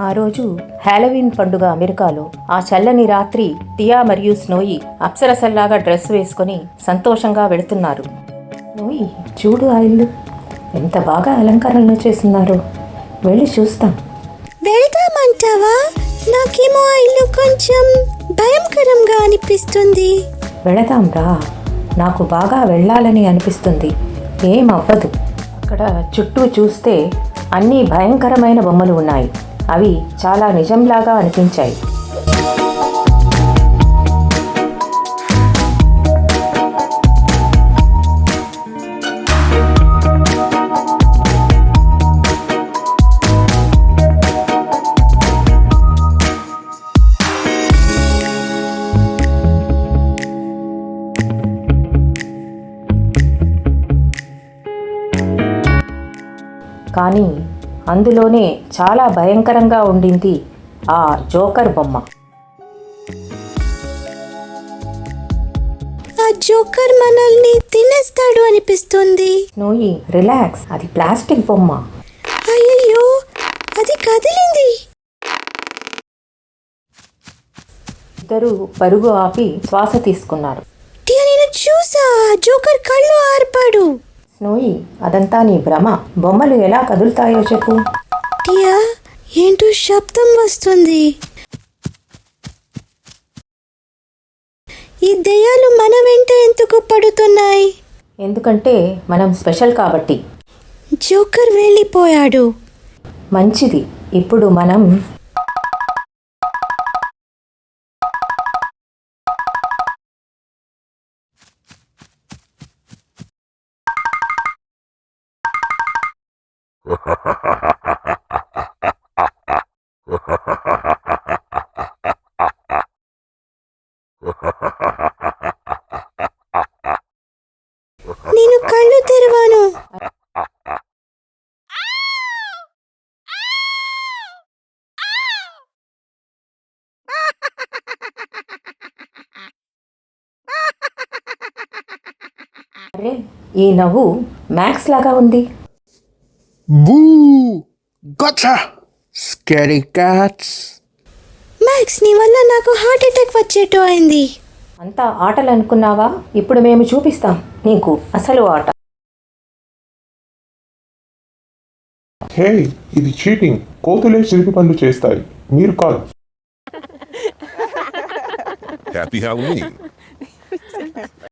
ఆ రోజు హాలోవీన్ పండుగ అమెరికాలో ఆ చల్లని రాత్రి టియా మరియు స్నోయి అప్సరసల్లాగా డ్రెస్ వేసుకొని సంతోషంగా వెళుతున్నారు. స్నోయి చూడు ఆ ఇల్లు ఎంత బాగా అలంకరణలు చేస్తున్నారు. వెళ్ళి చూస్తాం. వెళ్దామంటావా? నాకేమో ఆ ఇల్లు కొంచెం భయంకరంగా అనిపిస్తుంది. వెళదాం రా. నాకు బాగా వెళ్ళాలని అనిపిస్తుంది. ఏం అవ్వదు. అక్కడ చుట్టూ చూస్తే అన్ని భయంకరమైన బొమ్మలు ఉన్నాయి. అవి చాలా నిజంలాగా అనిపించాయి. కానీ అందులోనే చాలా భయంకరంగా ఉండింది ఆ జోకర్ బొమ్మ. ఆ జోకర్ మనల్ని తినేస్తాడు అనిపిస్తుంది. నోయి రిలాక్స్ అది ప్లాస్టిక్ బొమ్మ. అయ్యయ్యో అది కదిలింది. ఇద్దరు పరుగు ఆపి శ్వాస తీసుకున్నారు. చూసా ఆ జోకర్ కళ్ళు ఆర్పాడు. స్నోయి అదంతా నీ భ్రమ. బొమ్మలు ఎలా కదులుతాయో చెప్పు. టియా ఏంటో శబ్దం వస్తుంది. ఈ దెయ్యాలు మన వెంట ఎందుకు పడుతున్నాయి? ఎందుకంటే మనం స్పెషల్ కాబట్టి. జోకర్ వెళ్ళిపోయాడు. మంచిది. ఇప్పుడు మనం నేను కళ్ళు తెరవాను. అరే ఈ నవ్వు మ్యాక్స్ లాగా ఉంది. Boo! Gotcha! Scary cats! Max నీ వల్ల నాకు హార్ట్ అటాక్ వచ్చేట్టు అయింది అంతా ఆటలు అనుకున్నావా ఇప్పుడు మేము చూపిస్తాం నీకు అసలు ఆట హే ఇది చీటింగ్ కోతులే చిలిపి పనులు చేస్తాయి మీరు కాదు Happy Halloween.